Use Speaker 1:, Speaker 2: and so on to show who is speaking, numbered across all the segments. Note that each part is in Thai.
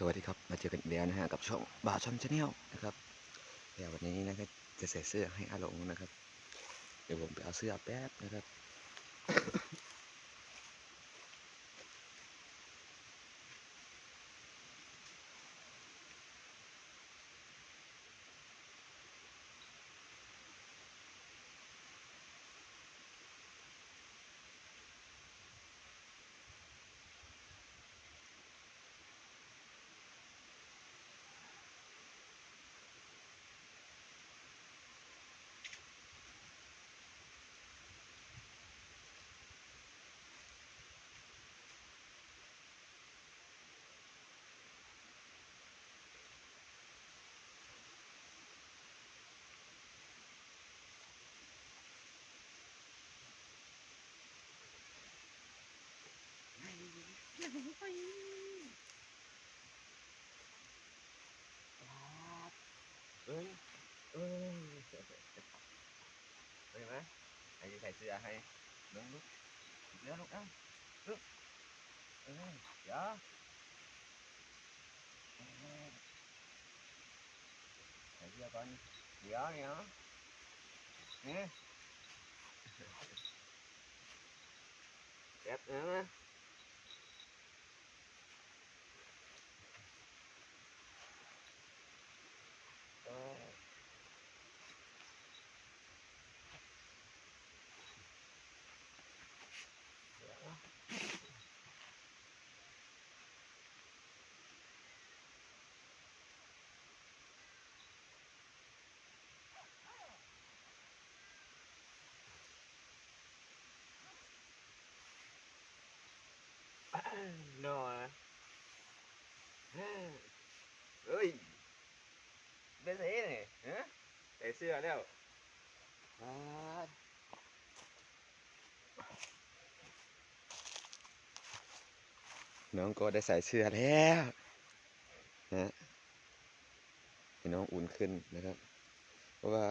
Speaker 1: สวัสดีครับ มาเจอกันอีกแล้วนะฮะกับช่องบ่าวช่องชาแนลนะครับเดี๋ยววันนี้นะครับจะใส่เสื้อให้อาหลงนะครับ เดี๋ยวผมไปเอาเสื้อแป๊บนะครับ ไอ้ใส่เสื้อให้น้องลุกเดี๋ยวลุกเอ้าลุกเอ้ยเดี๋ยวเอ้ยใส่เสื้อก่อนเดี๋ยวเดี๋ยวนี่แป๊บนึงนะเอ้ย นอนเฮ้ย เป็นไงนี่ฮะใส่เสื้อแล้วอ่าน้องก็ได้ใส่เสื้อแล้วนะให้น้องอุ่นขึ้นนะครับ เพราะว่า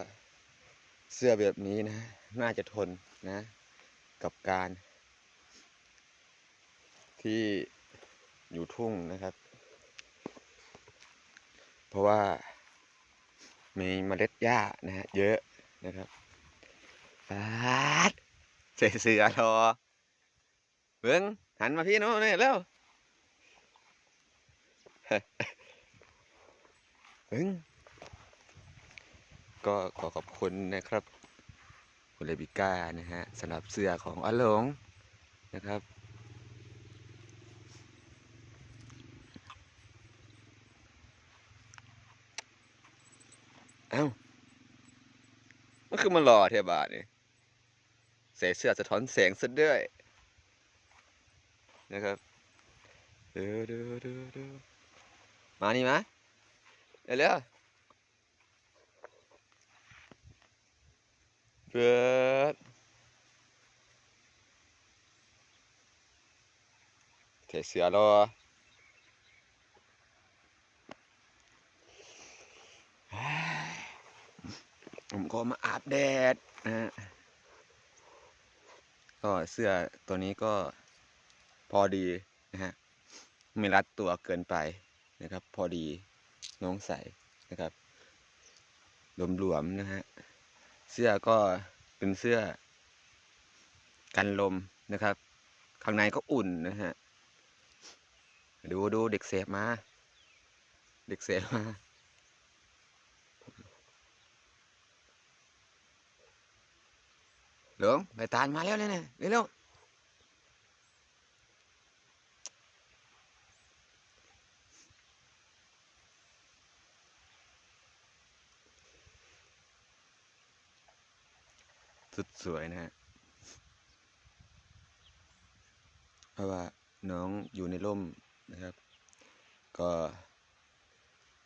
Speaker 1: เสื้อแบบนี้นะ น่าจะทนนะ กับการ ที่อยู่ทุ่งนะครับ เพราะว่า มีเมล็ดหญ้านะฮะเยอะนะครับปาดใส่เสือทอเบิ้งหันมาพี่โน้นนี่เร็วเบิ้งก็ขอขอบคุณนะครับ คุณเลบิก้านะฮะสำหรับเสื้อของอลงนะครับ เอ้ามันคือมันหล่อเทบาทนี่ใส่เสื้อสะท้อนแสงซะด้วยนะครับเดูดูดูดูมานี่มาเร็วเร็วเปิดใส่เสื้อรอ ผมก็มาอาบแดดนะฮะก็เสื้อตัวนี้ก็พอดีนะฮะไม่รัดตัวเกินไปนะครับ พอดีน้องใส่นะครับหลวมๆนะฮะเสื้อก็เป็นเสื้อ กันลมนะครับ ข้างในก็อุ่นนะฮะดูดูเด็กเสพมา เด็กเสพมา หลืองใบตาลมาแล้วเนี่ยเนี่ยเร็วสุดสวยนะฮะ เพราะว่าน้องอยู่ในร่มนะครับ ก็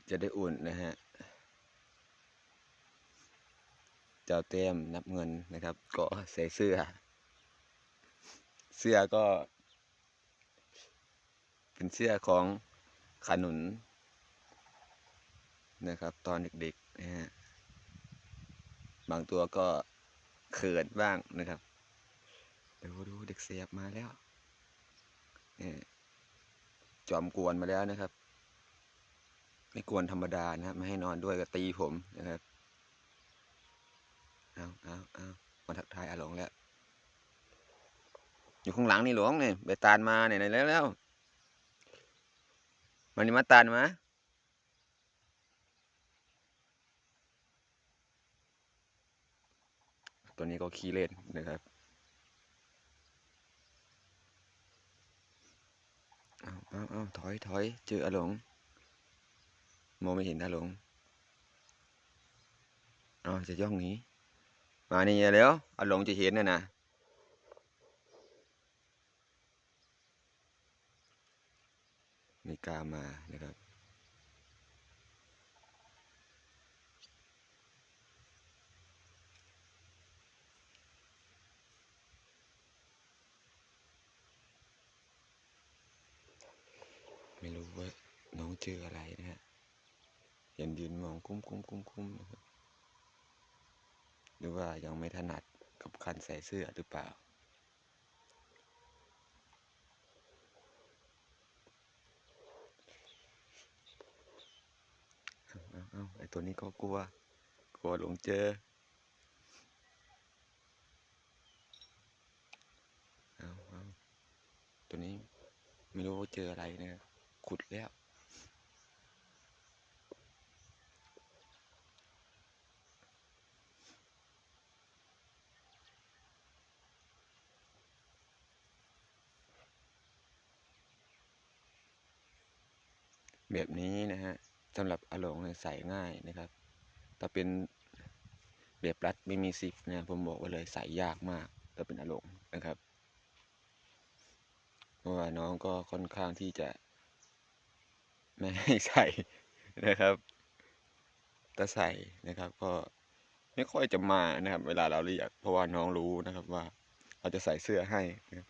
Speaker 1: จะได้อุ่นนะฮะ เจ้าเต้มนับเงินนะครับ ก็ใส่เสื้อ เสื้อก็ เป็นเสื้อของขนุนนะครับ ตอนเด็กๆนะฮะบางตัวก็เขินบ้างนะครับดูดูเด็กเสียบมาแล้วนี่จอมกวนมาแล้วนะครับ ไม่กวนธรรมดานะครับไม่ให้นอนด้วยก็ตีผมนะครับ เอาเอาเอามาทักทายอาหลงแล้ว อยู่ข้างหลังนี่หลวงเนี่ยไปตานมาเนี่ยไหนแล้วแล้วมันนี่มาตานมาตัวนี้ก็ขี้เล่นนะครับเอาเอาเอาถอยถอยเจออาหลงมองไม่เห็นอาหลงเอจะย่องหนี้ มานี่เร็วอาหลงจะเห็นน่ะนะม่กามานะครับไม่รู้ว่าน้องเจออะไรนะฮะเห็นยืนมองคุ้มคุ้มคุ้มคุ้มนะครับ หรือว่ายังไม่ถนัดกับการใส่เสื้อหรือเปล่าเอาเอาไอตัวนี้ก็กลัว กลัวหลงเจอ เอาเอาตัวนี้ไม่รู้ว่าเจออะไรนะ ขุดแล้ว แบบนี้นะฮะสำหรับอาหลงเนี่ยใส่ง่ายนะครับ ถ้าเป็นแบบรัดไม่มีซิปเนี่ยผมบอกไว้เลยใส่ยากมากถ้าเป็นอาหลงนะครับ เพราะว่าน้องก็ค่อนข้างที่จะ ไม่ให้ใส่นะครับถ้าใส่นะครับ ก็ไม่ค่อยจะมานะครับ เวลาเราเรียกเพราะว่าน้องรู้นะครับว่าเราจะใส่เสื้อให้นะครับ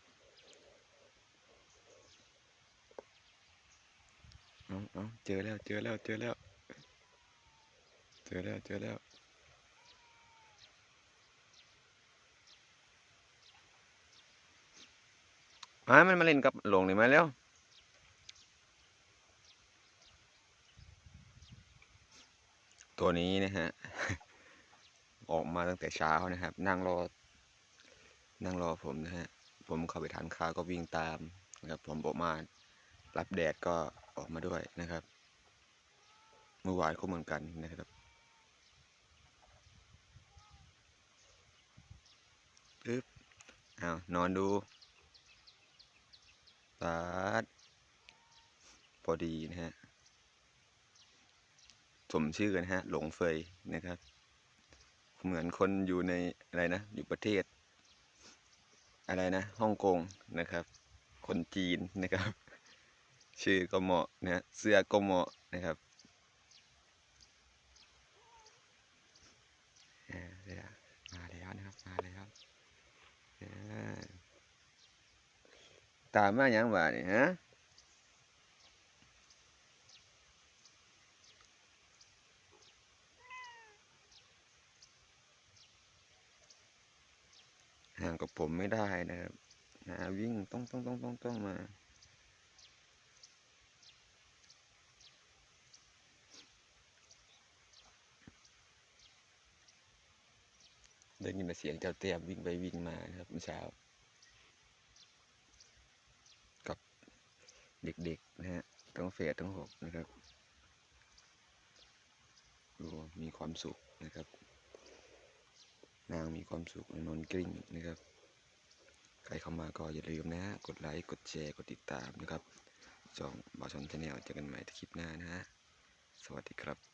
Speaker 1: เอาเอาเจอแล้ว เจอแล้ว เจอแล้ว เจอแล้ว เจอแล้ว มามันมาเล่นกับหลงหน่อยมาแล้วตัวนี้นะฮะ ออกมาตั้งแต่เช้านะครับ นั่งรอ นั่งรอผมนะฮะ ผมเข้าไปทานข้าวก็วิ่งตามนะครับ ผมออกมารับแดดก็ ออกมาด้วยนะครับ เมื่อวานก็เหมือนกันนะครับ ปึ๊บอ้าวนอนดูตาดพอดีนะฮะ สมชื่อนะฮะ หลงเฟยนะครับ เหมือนคนอยู่ในอะไรนะ อยู่ประเทศ อะไรนะ ฮ่องกงนะครับ คนจีนนะครับ ชื่อก็เหมาะนะเสื้อก็เหมาะนะครับเดียวมาแล้วนะครับมาแล้วตามมาอย่างว่านี่ฮะห่างกับผมไม่ได้นะครับนะวิ่งต้องต้องต้องต้องต้องมา ได้ยินเสียงเจ้าเตรียมวิ่งไปวิ่งมาครับเมื่อเช้า กับเด็กๆนะฮะทั้งเฟสทั้งหกนะครับดูมีความสุขนะครับ นางมีความสุขนอนกลิ้งนะครับ ใครเข้ามาก็อย่าลืมนะฮะกดไลค์กดแชร์กดติดตามนะครับช่องบอชอนชาแนลเจอกันใหม่คลิปหน้านะฮะสวัสดีครับ